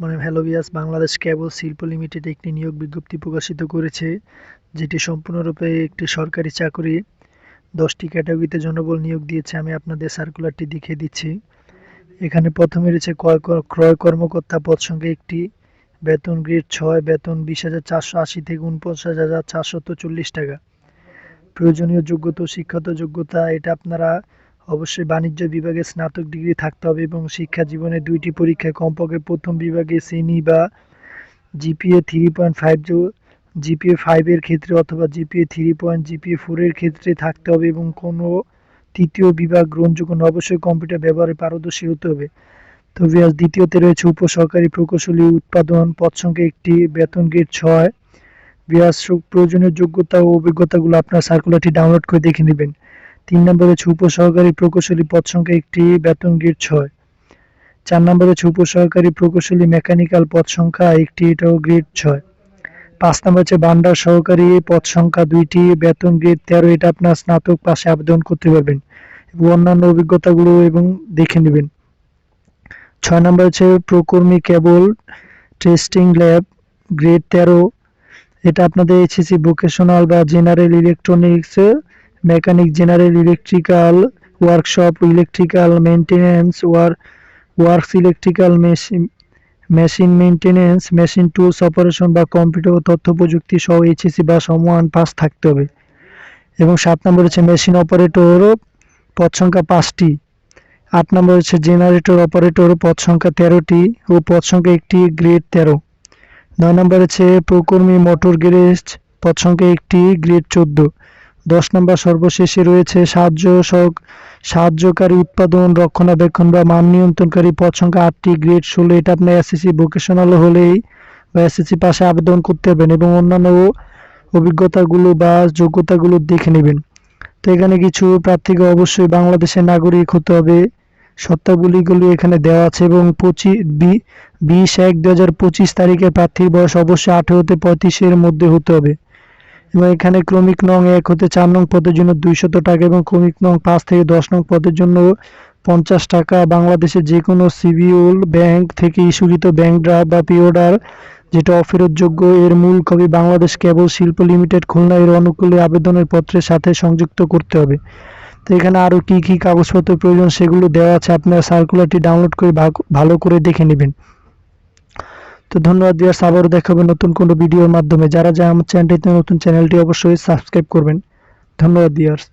মানে হ্যালো বিয়াস বাংলাদেশ কেবল শিল্প লিমিটেড একটি নিয়োগ বিজ্ঞপ্তি প্রকাশিত করেছে, যেটি সম্পূর্ণরূপে একটি সরকারি চাকরি। দশটি ক্যাটাগরিতে জনবল নিয়োগ দিয়েছে, আমি আপনাদের সার্কুলারটি দেখিয়ে দিচ্ছি। এখানে প্রথমে রয়েছে ক্রয় কর- ক্রয় কর্মকর্তা পদ সংখ্যা একটি বেতন গ্রেড ছয়, বেতন বিশ হাজার চারশো আশি থেকে উনপঞ্চাশ হাজার চারশত চল্লিশ টাকা। প্রয়োজনীয় যোগ্যতা ও শিক্ষাগত যোগ্যতা, এটা আপনারা অবশ্যই বাণিজ্য বিভাগে স্নাতক ডিগ্রি থাকতে হবে এবং শিক্ষা জীবনে দুইটি পরীক্ষায় কমপক্ষে প্রথম বিভাগে শ্রেণি বা GPA three point five GPA ফাইভের ক্ষেত্রে অথবা জিপিএ থ্রি পয়েন্ট জিপিএ ফোরের ক্ষেত্রে থাকতে হবে এবং কোনো তৃতীয় বিভাগ গ্রহণযোগ্য অবশ্যই কম্পিউটার ব্যবহারে পারদর্শী হতে হবে। তো বিয়াস দ্বিতীয়তে রয়েছে উপসহকারী প্রকৌশলী উৎপাদন, পদ সংখ্যা একটি বেতন গ্রেড ছয়। বিয়াস প্রয়োজনীয় যোগ্যতা ও অভিজ্ঞতাগুলো আপনার সার্কুলারটি ডাউনলোড করে দেখে নেবেন। তিন নম্বরে হচ্ছে উপসহকারী প্রকৌশলী পদ সংখ্যা একটি, বেতন গ্রেড ছয়। চার নম্বরে হচ্ছে উপসহকারী প্রকৌশলী মেকানিক্যাল পদ সংখ্যা একটি, এটাও গ্রেড ছয়। পাঁচ নম্বর হচ্ছে ভান্ডার সহকারী পদ সংখ্যা দুইটি, বেতন গ্রেড তেরো, এটা আপনার স্নাতক পাশে আবেদন করতে পারবেন। এবং অন্যান্য অভিজ্ঞতাগুলো এবং দেখে নেবেন। ছয় নম্বর হচ্ছে প্রকর্মী কেবল টেস্টিং ল্যাব, গ্রেড তেরো। এটা আপনাদের এইচএসসি ভোকেশনাল বা general electronics mechanic general electrical workshop electrical maintenance war works electrical machine machine maintenance machine tools operation বা কম্পিউটার তথ্য প্রযুক্তি সহ এইচএসসি বা সমান পাস থাকতে হবে। এবং সাত নম্বর হচ্ছে মেশিন অপারেটর পদ সংখ্যা পাঁচটি। আট নম্বর হচ্ছে জেনারেটর অপারেটর পদ সংখ্যা তেরোটি ও পদ সংখ্যা একটি গ্রেড তেরো। নয় নম্বর হচ্ছে প্রকর্মী মোটর গ্যারেজ পদ সংখ্যা একটি গ্রেড চোদ্দ। দশ নম্বর সর্বশেষে রয়েছে সাহায্য সহক সাহায্যকারী উৎপাদন, রক্ষণাবেক্ষণ বা মান নিয়ন্ত্রণকারী পদ সংখ্যা আটটি, গ্রেড ষোলো, এটা আপনার এসএসসি ভোকেশনাল হলেই বা এসএসসি পাশে আবেদন করতে পারবেন এবং অন্যান্য অভিজ্ঞতাগুলো বা যোগ্যতাগুলো দেখে নেবেন। তো এখানে কিছু প্রার্থীকে অবশ্যই বাংলাদেশের নাগরিক হতে হবে। সত্তাগুলিগুলো এখানে দেওয়া আছে এবং পঁচিশ বিশ এক দু হাজার পঁচিশ তারিখে প্রার্থীর বয়স অবশ্যই আঠেরোতে পঁয়ত্রিশের মধ্যে হতে হবে। এবং এখানে ক্রমিক নং এক হতে চার নং পদের জন্য দুইশত টাকা এবং ক্রমিক নং পাঁচ থেকে দশ নং পদের জন্য পঞ্চাশ টাকা। বাংলাদেশের যে কোনো সিবিউল ব্যাংক থেকে ইস্যুকৃত ব্যাংক ড্রাফট বা পিওডার যেটা অফেরতযোগ্য, এর মূল কপি বাংলাদেশ কেবল শিল্প লিমিটেড খুলনা। এর অনুকূলে আবেদনের পত্রের সাথে সংযুক্ত করতে হবে। তো এখানে আরও কী কী কাগজপত্র প্রয়োজন সেগুলো দেওয়া আছে, আপনারা সার্কুলারটি ডাউনলোড করে ভালো করে দেখে নেবেন। তো ধন্যবাদ দিয়ার্স আবারও দেখা হবে নতুন কোনো ভিডিওর মাধ্যমে। যারা যা আমার চ্যানেলটিতে নতুন চ্যানেলটি অবশ্যই সাবস্ক্রাইব করবেন। ধন্যবাদ দিয়ার্স